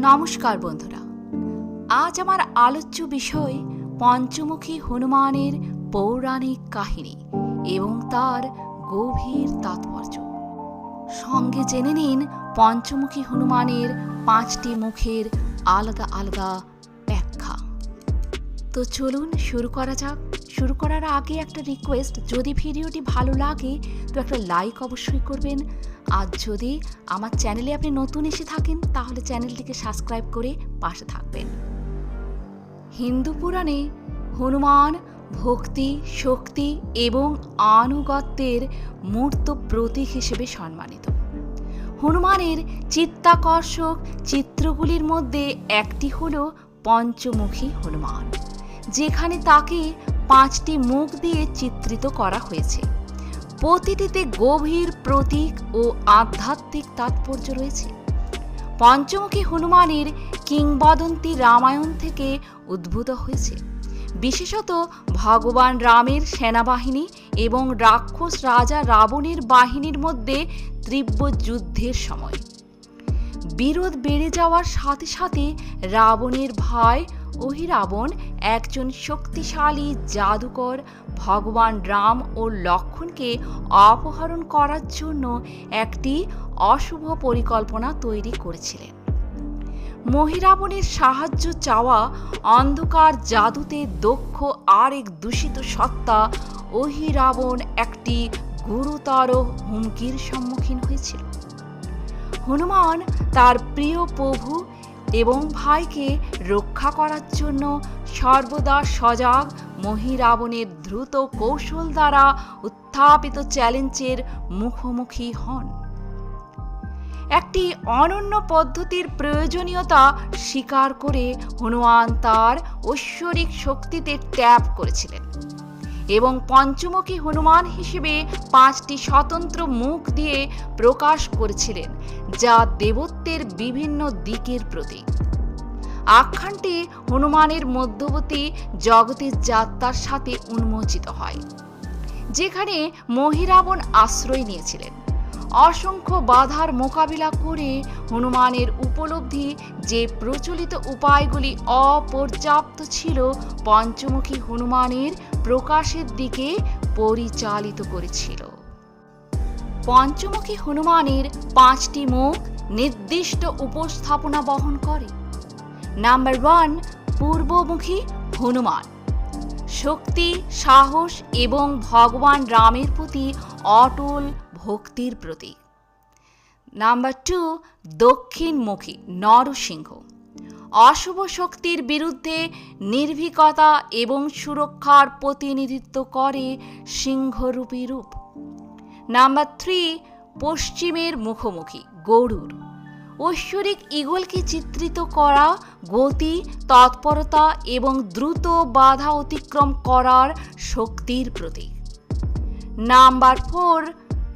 নমস্কার বন্ধুরা। আজ আমার আলোচ্য বিষয় পঞ্চমুখী হনুমানের পৌরাণিক কাহিনী এবং তার গভীর তাৎপর্য। সঙ্গে জেনে নিন পঞ্চমুখী হনুমানের পাঁচটি মুখের আলাদা আলাদা তো চলুন শুরু করা যাক। শুরু করার আগে একটা রিকোয়েস্ট যদি ভিডিওটি ভালো লাগে, তো একটা লাইক অবশ্যই করবেন। আর যদি আমার চ্যানেলে আপনি নতুন এসে থাকেন, তাহলে চ্যানেলটিকে সাবস্ক্রাইব করে পাশে থাকবেন। হিন্দু পুরাণে হনুমান ভক্তি, শক্তি এবং আনুগত্যের মূর্ত প্রতীক হিসেবে সম্মানিত। হনুমানের চিত্তাকর্ষক চিত্রগুলির মধ্যে একটি হল পঞ্চমুখী হনুমান। যেখানে তাকে পাঁচটি মুখ দিয়ে চিত্রিত করা হয়েছে। প্রতিটিতে গভীর প্রতীক ও আধ্যাত্মিক তাৎপর্য রয়েছে। পঞ্চমুখী হনুমানের কিংবদন্তি রামায়ণ থেকে উদ্ভূত হয়েছে। বিশেষত ভগবান রামের সেনাবাহিনী এবং রাক্ষস রাজা রাবণের বাহিনীর মধ্যে তীব্র যুদ্ধের সময়। বিরোধ বেড়ে যাওয়ার সাথে সাথে রাবণের ভাই অহিরাবণ একজন শক্তিশালী জাদুকর, ভগবান রাম ও লক্ষণকে অপহরণ করার জন্য একটি অশুভ পরিকল্পনা তৈরি করেছিলেন। মহিরাবণের সাহায্য চাওয়া অন্ধকার জাদুতে দক্ষ আরেক দূষিত সত্তা অহিরাবণ একটি গুরুতর হুমকির সম্মুখীন হয়েছিল। হনুমান তার প্রিয় প্রভু এবং ভাইকে রক্ষা করার জন্য সর্বদা সজাগ মহিরাবণের দ্রুত কৌশল দ্বারা উত্থাপিত চ্যালেঞ্জের মুখোমুখি হন। একটি অনন্য পদ্ধতির প্রয়োজনীয়তা স্বীকার করে হনুমান তার ঐশ্বরিক শক্তিতে ট্যাপ করেছিলেন। এবং পঞ্চমুখী হনুমান হিসেবে পাঁচটি স্বতন্ত্র মুখ দিয়ে প্রকাশ করেছিলেন, যা দেবত্বের বিভিন্ন দিকের প্রতীক। আখ্যানটি হনুমানের মধ্যবর্তী জগতের যাত্রার সাথে উন্মোচিত হয়, যেখানে মহিরাবণ আশ্রয় নিয়েছিলেন। অসংখ্য বাধার মোকাবিলা করে হনুমানের উপলব্ধি যে প্রচলিত উপায়গুলি অপর্যাপ্ত ছিল পঞ্চমুখী হনুমানের প্রকাশের দিকে পরিচালিত করেছিল। পঞ্চমুখী হনুমানের পাঁচটি মুখ নির্দিষ্ট উপস্থাপনা বহন করে। নাম্বার ওয়ান, পূর্বমুখী হনুমান। শক্তি, সাহস এবং ভগবান রামের প্রতি অটল ভক্তির প্রতীক। নাম্বার টু দক্ষিণমুখী নরসিংহ। অশুভ শক্তির বিরুদ্ধে নির্ভীকতা এবং সুরক্ষার প্রতিনিধিত্ব করে সিংহরূপী রূপ। নাম্বার থ্রি পশ্চিমের মুখোমুখি গরুর ঐশ্বরিক ইগলকে চিত্রিত করা, গতি, তৎপরতা এবং দ্রুত বাধা অতিক্রম করার শক্তির প্রতীক। Number four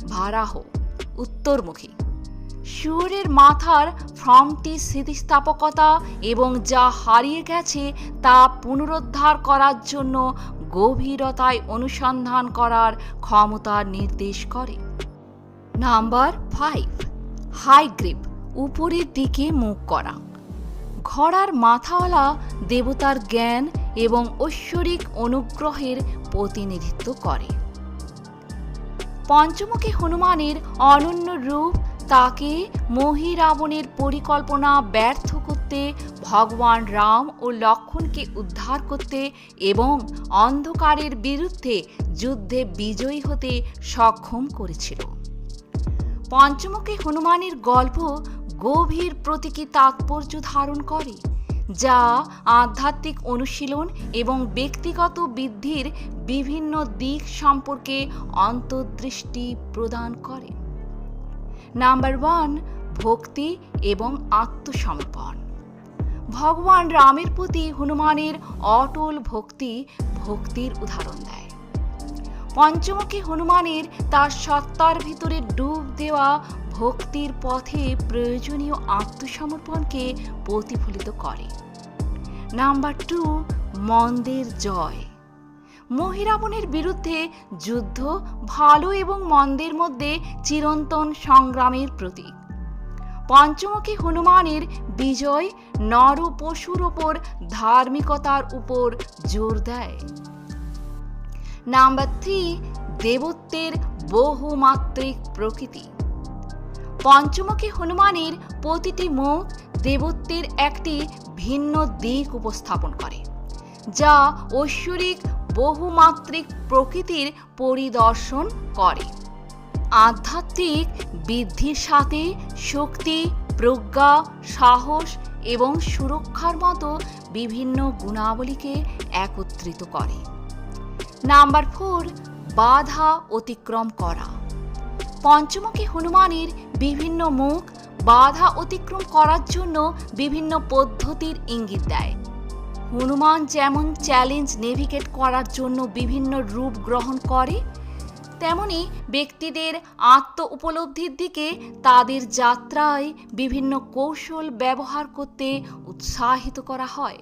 ভারাহ উত্তরমুখী। শুয়োরের মাথার ফ্রমটি স্থিতিস্থাপকতা এবং যা হারিয়ে গেছে তা পুনরুদ্ধার করার জন্য গভীরতায় অনুসন্ধান করার ক্ষমতা নির্দেশ করে। নাম্বার ফাইভ, হাই গ্রিপ, উপরের দিকে মুখ করা। ঘোড়ার মাথাওয়ালা দেবতার জ্ঞান এবং ঐশ্বরিক অনুগ্রহের প্রতিনিধিত্ব করে। পঞ্চমুখী হনুমানের অনন্য রূপ, তাকে মহিরাবণের পরিকল্পনা ব্যর্থ করতে ভগবান রাম ও লক্ষণকে উদ্ধার করতে এবং অন্ধকারের বিরুদ্ধে যুদ্ধে বিজয়ী হতে সক্ষম করেছিল। পঞ্চমুখী হনুমানের গল্প গভীর প্রতীকী তাৎপর্য ধারণ করে। যা আধ্যাত্মিক অনুশীলন এবং ব্যক্তিগত বৃদ্ধির বিভিন্ন দিক সম্পর্কে অন্তর্দৃষ্টি প্রদান করে। নাম্বার ওয়ান ভক্তি এবং আত্মসমর্পণ। ভগবান রামের প্রতি হনুমানের অটল ভক্তি ভক্তির উদাহরণ দেয়। পঞ্চমুখী হনুমানের তার সত্তার ভিতরে ডুব দেওয়া ভক্তির পথে প্রয়োজনীয় আত্মসমর্পণকে প্রতিফলিত করে। নাম্বার টু মন্দের জয়। মহিরাবণের বিরুদ্ধে যুদ্ধ ভালো এবং মন্দের মধ্যে চিরন্তন সংগ্রামের প্রতীক। পঞ্চমুখী হনুমানের বিজয় নর পশুর ওপর ধার্মিকতার উপর জোর দেয়। নাম্বার থ্রি দেবত্বের বহুমাত্রিক প্রকৃতি। পঞ্চমুখী হনুমানের প্রতিটি মুখ দেবত্বের একটি ভিন্ন দিক উপস্থাপন করে, যা ঐশ্বরিক বহুমাত্রিক প্রকৃতির পরিদর্শন করে। আধ্যাত্মিক বৃদ্ধির সাথে শক্তি, প্রজ্ঞা, সাহস এবং সুরক্ষার মতো বিভিন্ন গুণাবলীকে একত্রিত করে। নাম্বার ফোর, বাধা অতিক্রম করা। পঞ্চমুখী হনুমানের বিভিন্ন মুখ বাধা অতিক্রম করার জন্য বিভিন্ন পদ্ধতির ইঙ্গিত দেয়। হনুমান যেমন চ্যালেঞ্জ নেভিগেট করার জন্য বিভিন্ন রূপ গ্রহণ করে, তেমনি ব্যক্তিদের আত্ম উপলব্ধির দিকে তাদের যাত্রায় বিভিন্ন কৌশল ব্যবহার করতে উৎসাহিত করা হয়।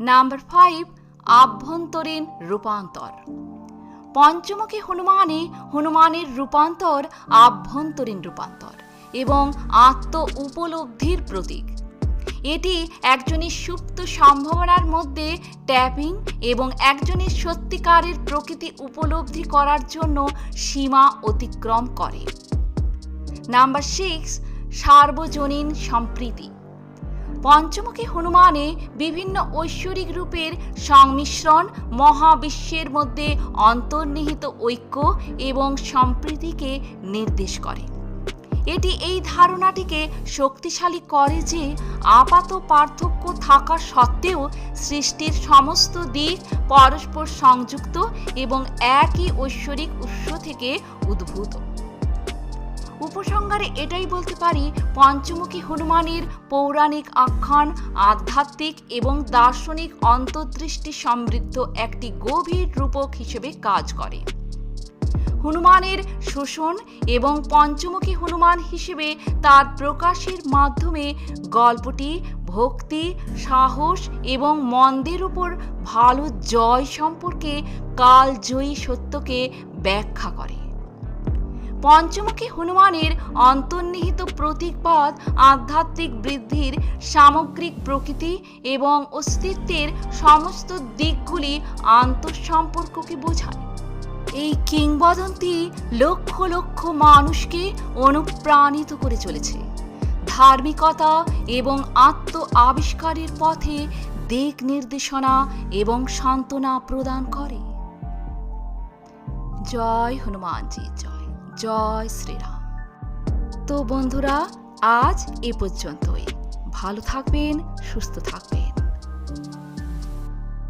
নাম্বার ফাইভ আভ্যন্তরীণ রূপান্তর। পঞ্চমুখী হনুমানে হনুমানের রূপান্তর, আভ্যন্তরীণ রূপান্তর এবং আত্ম উপলব্ধির প্রতীক। এটি একজনের সুপ্ত সম্ভাবনার মধ্যে ট্যাপিং এবং একজনের সত্যিকারের প্রকৃতি উপলব্ধি করার জন্য সীমা অতিক্রম করে। নাম্বার সিক্স, সার্বজনীন সম্প্রীতি। পঞ্চমুখী হনুমানে বিভিন্ন ঐশ্বরিক রূপের সংমিশ্রণ মহাবিশ্বের মধ্যে অন্তর্নিহিত ঐক্য এবং সম্প্রীতিকে নির্দেশ করে। এটি এই ধারণাটিকে শক্তিশালী করে যে আপাত পার্থক্য থাকা সত্ত্বেও সৃষ্টির সমস্ত দিক পরস্পর সংযুক্ত এবং একই ঐশ্বরিক উৎস থেকে উদ্ভূত। উপসংহারে এটাই বলতে পারি, পঞ্চমুখী হনুমানের পৌরাণিক আখ্যান, আধ্যাত্মিক এবং দার্শনিক অন্তর্দৃষ্টি সমৃদ্ধ একটি গভীর রূপক হিসেবে কাজ করে। হনুমানের শোষণ এবং পঞ্চমুখী হনুমান হিসেবে তার প্রকাশের মাধ্যমে গল্পটি, ভক্তি, সাহস এবং মন্দের উপর ভালো জয় সম্পর্কে কালজয়ী সত্যকে ব্যাখ্যা করে। পঞ্চমুখী হনুমানের অন্তর্নিহিত প্রতীকবাদ আধ্যাত্মিক বৃদ্ধির সামগ্রিক প্রকৃতি এবং অস্তিত্বের সমস্ত দিকগুলি আন্তঃসম্পর্ককে বোঝায়। এই কিংবদন্তি লক্ষ লক্ষ মানুষকে অনুপ্রাণিত করে চলেছে। ধার্মিকতা এবং আত্ম আবিষ্কারের পথে দিক নির্দেশনা এবং সান্ত্বনা প্রদান করে। জয় হনুমানজি, জয়। জয় শ্রীরাম। তো বন্ধুরা আজ এ পর্যন্তই। ভালো থাকবেন সুস্থ থাকবেন।